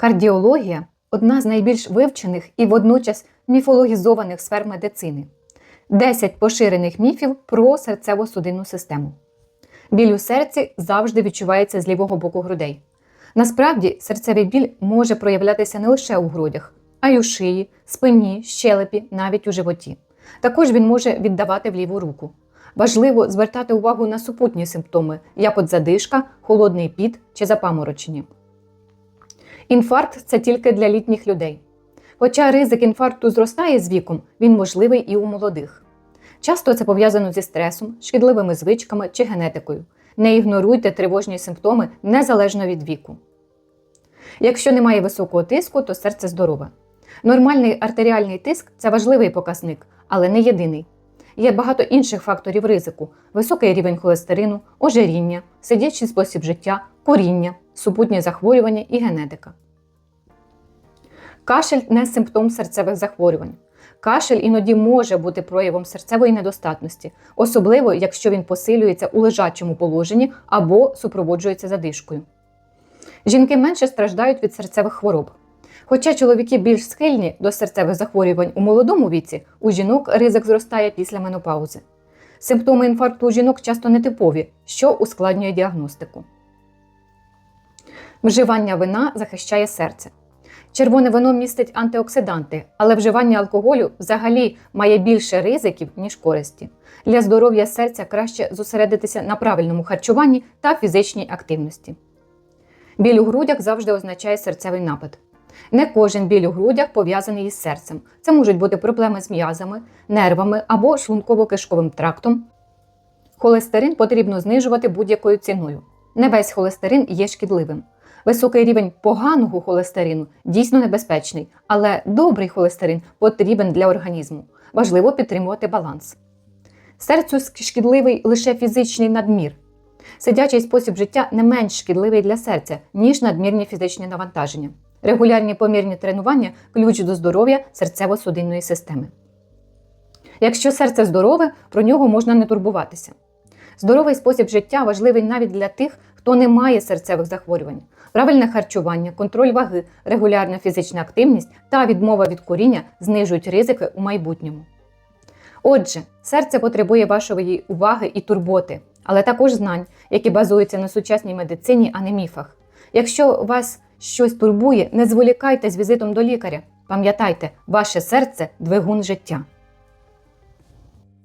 Кардіологія одна з найбільш вивчених і водночас міфологізованих сфер медицини. 10 поширених міфів про серцево-судинну систему. Біль у серці завжди відчувається з лівого боку грудей. Насправді, серцевий біль може проявлятися не лише у грудях, а й у шиї, спині, щелепі, навіть у животі. Також він може віддавати в ліву руку. Важливо звертати увагу на супутні симптоми, як от задишка, холодний піт чи запаморочення. Інфаркт це тільки для літніх людей. Хоча ризик інфаркту зростає з віком, він можливий і у молодих. Часто це пов'язано зі стресом, шкідливими звичками чи генетикою. Не ігноруйте тривожні симптоми незалежно від віку. Якщо немає високого тиску, то серце здорове. Нормальний артеріальний тиск це важливий показник, але не єдиний. Є багато інших факторів ризику: високий рівень холестерину, ожиріння, сидячий спосіб життя, куріння, супутні захворювання і генетика. Кашель не симптом серцевих захворювань. Кашель іноді може бути проявом серцевої недостатності, особливо якщо він посилюється у лежачому положенні або супроводжується задишкою. Жінки менше страждають від серцевих хвороб. Хоча чоловіки більш схильні до серцевих захворювань у молодому віці, у жінок ризик зростає після менопаузи. Симптоми інфаркту у жінок часто нетипові, що ускладнює діагностику. Вживання вина захищає серце. Червоне вино містить антиоксиданти, але вживання алкоголю взагалі має більше ризиків, ніж користі. Для здоров'я серця краще зосередитися на правильному харчуванні та фізичній активності. Біль у грудях завжди означає серцевий напад. Не кожен біль у грудях пов'язаний із серцем. Це можуть бути проблеми з м'язами, нервами або шлунково-кишковим трактом. Холестерин потрібно знижувати будь-якою ціною. Не весь холестерин є шкідливим. Високий рівень поганого холестерину дійсно небезпечний, але добрий холестерин потрібен для організму. Важливо підтримувати баланс. Серцю шкідливий лише фізичний надмір. Сидячий спосіб життя не менш шкідливий для серця, ніж надмірні фізичні навантаження. Регулярні помірні тренування ключ до здоров'я серцево-судинної системи. Якщо серце здорове, про нього можна не турбуватися. Здоровий спосіб життя важливий навіть для тих, хто не має серцевих захворювань. Правильне харчування, контроль ваги, регулярна фізична активність та відмова від куріння знижують ризики у майбутньому. Отже, серце потребує вашої уваги і турботи, але також знань, які базуються на сучасній медицині, а не міфах. Якщо вас щось турбує, не зволікайте з візитом до лікаря. Пам'ятайте, ваше серце двигун життя.